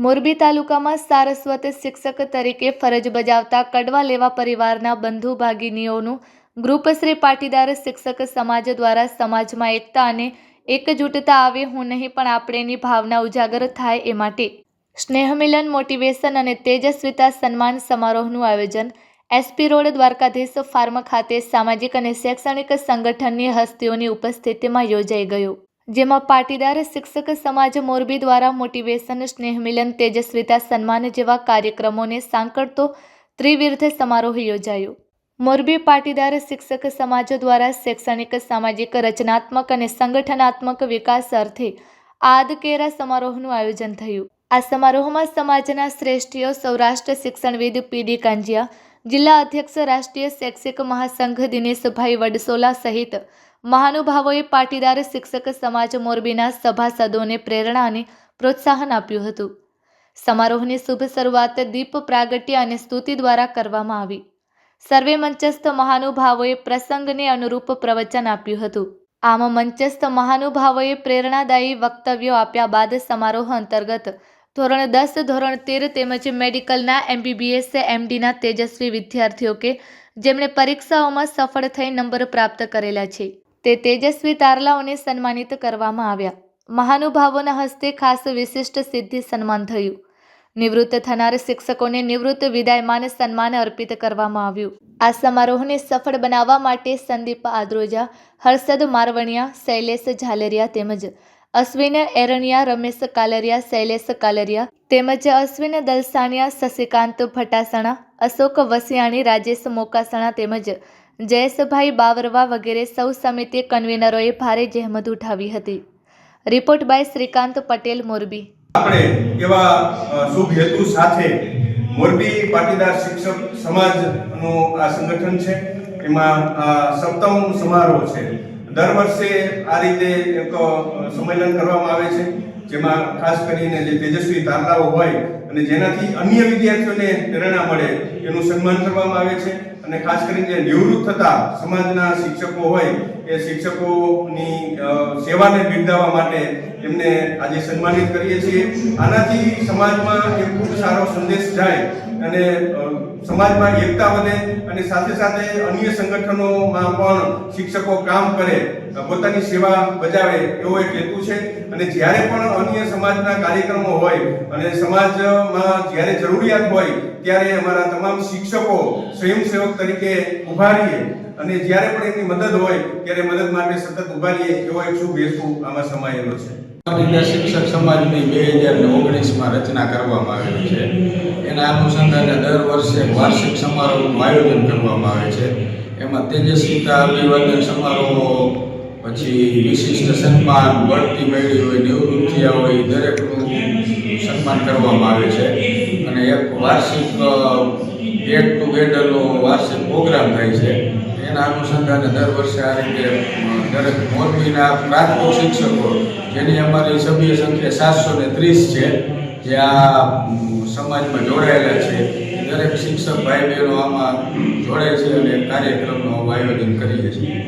મોરબી તાલુકામાં સારસ્વત શિક્ષક તરીકે ફરજ બજાવતા કડવા લેવા પરિવારના બંધુ ભાગીનીઓનું ગ્રુપ પાટીદાર શિક્ષક સમાજ દ્વારા સમાજમાં એકતા અને એકજૂટતા આવે હું નહીં પણ આપણેની ભાવના ઉજાગર થાય એ માટે. સ્નેહમિલન મોટિવેશન અને તેજસ્વિતા સન્માન સમારોહનું આયોજન એસપી રોડ દ્વારકાધીશ ફાર્મ ખાતે સામાજિક અને શૈક્ષણિક સંગઠનની હસ્તીઓની ઉપસ્થિતિમાં યોજાઈ ગયું. જેમાં પાટીદાર, શિક્ષક, સમાજ મોરબી દ્વારા મોટિવેશન, સ્નેહમિલન, તેજસ્વીતા સન્માન જેવા કાર્યક્રમોને સાંકળતો ત્રિવિર્ધ સમારોહ યોજાયો. મોરબી પાટીદાર, શિક્ષક, સમાજ દ્વારા શૈક્ષણિક, સામાજિક, રચનાત્મક અને સંગઠનાત્મક વિકાસ અર્થે આદકેરા સમારોહનું આયોજન થયું. આ સમારોહમાં સમાજના શ્રેષ્ઠીઓ સૌરાષ્ટ્ર શિક્ષણવિદ પીડી કાંજિયા જિલ્લા અધ્યક્ષ રાષ્ટ્રીય શૈક્ષિક મહાસંઘ દિનેશભાઈ વડસોલા સહિત મહાનુભાવોએ પાટીદાર શિક્ષક સમાજ મોરબીના સભાસદોને પ્રેરણા અને પ્રોત્સાહન આપ્યું હતું. સમારોહની શુભ શરૂઆત દીપ પ્રાગટ્ય અને સ્તુતિ દ્વારા કરવામાં આવી. સર્વે મંચસ્થ મહાનુભાવોએ પ્રસંગને અનુરૂપ પ્રવચન આપ્યું હતું. આમ મંચસ્થ મહાનુભાવોએ પ્રેરણાદાયી વક્તવ્યો આપ્યા બાદ સમારોહ અંતર્ગત ધોરણ દસ, ધોરણ તેર તેમજ મેડિકલના એમબીબીએસ, એમડીના તેજસ્વી વિદ્યાર્થીઓ કે જેમણે પરીક્ષાઓમાં સફળ થઈ નંબર પ્રાપ્ત કરેલા છે. તે તેજસ્વી તારલાઓને સન્માનિત કરવામાં આવ્યા. મહાનુભાવોના હસ્તે ખાસ વિશિષ્ટ સિદ્ધિ સન્માન થયું. નિવૃત્ત થનાર શિક્ષકોને નિવૃત્ત વિદાયમાન સન્માન અર્પિત કરવામાં આવ્યું. આ સમારોહને સફળ બનાવવા માટે સંદીપ આદ્રોજા, હર્ષદ મારવણિયા, શૈલેષ ઝાલરિયા તેમજ અશ્વિન, એરણિયા, રમેશ કાલરિયા, શૈલેષ કાલરિયા તેમજ અશ્વિન દલસાણિયા, શશિકાંત ભટાસણા અશોક વસિયાણી, રાજેશ મોકાસણા તેમજ જયેશભાઈ બાવરવા વગેરે સૌ સમિતિ કન્વીનરોએ ભારે જહેમત ઉઠાવી હતી. Report by Shrikant Patel, Morbi. આપણે એવા શુભ હેતુ સાથે મોરબી પાટીદાર શિક્ષક સમાજનું આ સંગઠન છે. એમાં સપ્તમ સમારોહ છે. દર વર્ષે આ રીતે એક સંમેલન કરવામાં આવે છે, જેમાં ખાસ કરીને જે તેજસ્વી તારલાઓ હોય અને જેનાથી અન્ય વિદ્યાર્થીઓને પ્રેરણા મળે, એનું સન્માન કરવામાં આવે છે. અને ખાસ કરીને નિવૃત્ત થતા સમાજના શિક્ષકો હોય, એ શિક્ષકોની સેવાને બિરદાવવા માટે એમને આજે સન્માનિત કરીએ છીએ. આનાથી સમાજમાં એક ખૂબ સારો સંદેશ જાય અને સમાજમાં એકતા વધે અને સાથે સાથે અન્ય સંગઠનોમાં પણ શિક્ષકો કામ કરે પોતાની સેવા બજાવે એવો એક હેતુ છે. અને જ્યારે પણ અન્ય સમાજના કાર્યક્રમો હોય અને સમાજમાં જ્યારે જરૂરિયાત હોય ત્યારે અમારા તમામ શિક્ષકો સ્વયંસેવક તરીકે ઊભા રહીએ. અને જ્યારે પણ એની મદદ હોય ત્યારે મદદ માટે સતત ઊભા રહીએ એવો એક શુભ હેતુ આમાં સમાયેલો છે. શિક્ષક સમાજની બે હજાર ઓગણીસમાં રચના કરવામાં આવેલી છે. એના અનુસંધાને દર વર્ષે વાર્ષિક સમારોહનું આયોજન કરવામાં આવે છે. એમાં તેજસ્વીતા, અભિવાદન સમારોહ પછી વિશિષ્ટ સન્માન બઢતી મેળવી હોય નિવૃત્ત થયા હોય દરેકનું સન્માન કરવામાં આવે છે. અને એક વાર્ષિક ગેટ ટુગેધરનો વાર્ષિક પ્રોગ્રામ થાય છે. એના અનુસંધાને દર વર્ષે આ રીતે દરેક મોરબીના પ્રાથમિક શિક્ષકો, જેની અમારી સભ્ય સંખ્યા સાતસો ને ત્રીસ છે, જે આ સમાજમાં જોડાયેલા છે દરેક શિક્ષક ભાઈ બહેનો આમાં જોડાય છે અને કાર્યક્રમનું આયોજન કરીએ છીએ.